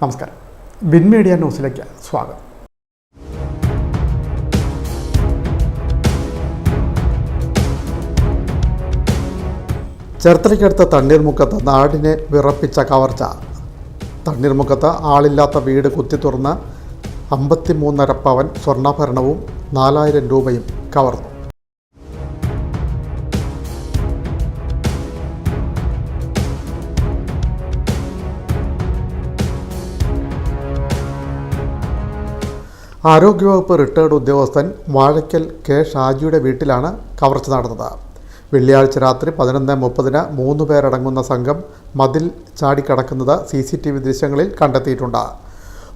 നമസ്കാരം. Bin media ന്യൂസിലേക്ക് സ്വാഗതം. ചേർത്തലയ്ക്കടുത്ത തണ്ണീർമുക്കത്ത് നാടിനെ വിറപ്പിച്ച കവർച്ച. തണ്ണീർമുക്കത്ത് ആളില്ലാത്ത വീട് കുത്തി തുറന്ന് അമ്പത്തിമൂന്നര പവൻ സ്വർണാഭരണവും നാലായിരം രൂപയും കവർന്നു. ആരോഗ്യവകുപ്പ് റിട്ടയർഡ് ഉദ്യോഗസ്ഥൻ വാഴയ്ക്കൽ കെ ഷാജിയുടെ വീട്ടിലാണ് കവർച്ച നടന്നത്. വെള്ളിയാഴ്ച രാത്രി പതിനൊന്ന് മുപ്പതിന് മൂന്ന് പേരടങ്ങുന്ന സംഘം മതിൽ ചാടിക്കടക്കുന്നത് സി സി ടി വി ദൃശ്യങ്ങളിൽ കണ്ടെത്തിയിട്ടുണ്ട്.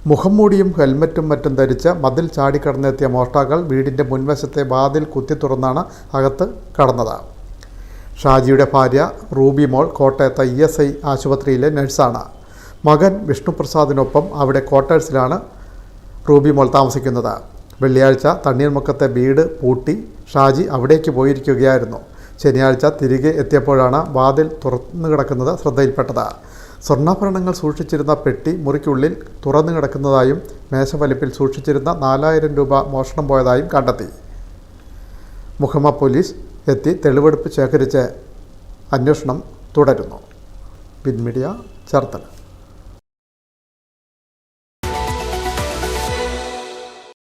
മുഖംമൂടിയും ഹെൽമറ്റും മറ്റും ധരിച്ച് മതിൽ ചാടിക്കടന്നെത്തിയ മോഷ്ടാക്കൾ വീടിന്റെ മുൻവശത്തെ വാതിൽ കുത്തി തുറന്നാണ് അകത്ത് കടന്നത്. ഷാജിയുടെ ഭാര്യ റൂബി മോൾ കോട്ടയത്ത് ഇ എസ് ഐ ആശുപത്രിയിലെ നഴ്സാണ്. മകൻ വിഷ്ണുപ്രസാദിനൊപ്പം അവിടെ ക്വാർട്ടേഴ്സിലാണ് റൂബി മോൾ താമസിക്കുന്നത്. വെള്ളിയാഴ്ച തണ്ണീർമുക്കത്തെ വീട് പൂട്ടി ഷാജി അവിടേക്ക് പോയിരിക്കുകയായിരുന്നു. ശനിയാഴ്ച തിരികെ എത്തിയപ്പോഴാണ് വാതിൽ തുറന്നു കിടക്കുന്നത് ശ്രദ്ധയിൽപ്പെട്ടത്. സ്വർണാഭരണങ്ങൾ സൂക്ഷിച്ചിരുന്ന പെട്ടി മുറിക്കുള്ളിൽ തുറന്നു കിടക്കുന്നതായും മേശവലിപ്പിൽ സൂക്ഷിച്ചിരുന്ന നാലായിരം രൂപ മോഷണം പോയതായും കണ്ടെത്തി. മുഹമ്മ പോലീസ് എത്തി തെളിവെടുപ്പ് ശേഖരിച്ച് അന്വേഷണം തുടരുന്നു. പിൻമീഡിയ ചേർത്തല.